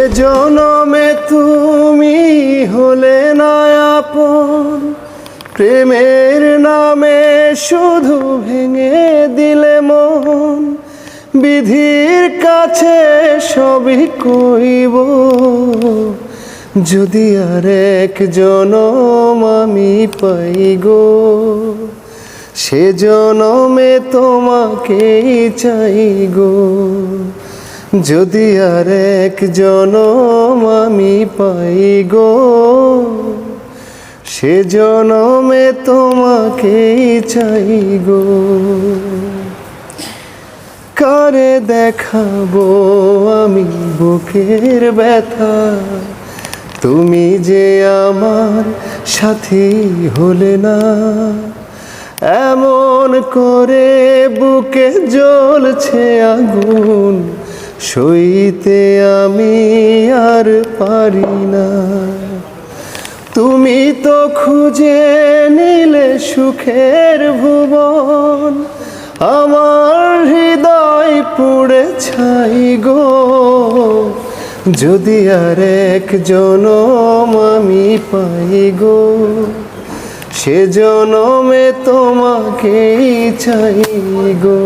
এ জনমে তুমি হলে না আপন। প্রেমের নামে শুধু ভেঙে দিলে মন। বিধির কাছে সবই কইব। যদি আর এক জনম আমি পাই গো, সে জনমে তোমাকেই চাই গো। যদি আর এক জনম আমি পাই গো, সে জনমে তোমাকেই চাই গো। কারে দেখাবো আমি বুকের ব্যথা? তুমি যে আমার সাথী হলে না, এমন করে বুকে জ্বলছে আগুন। সইতে আমি আর পারি না। তুমি তো খুঁজে নিলে সুখের ভুবন, আমার হৃদয় পুড়ে ছাই গো। যদি আর এক জনম আমি পাই গো, সে জনমে তোমাকেই চাই গো।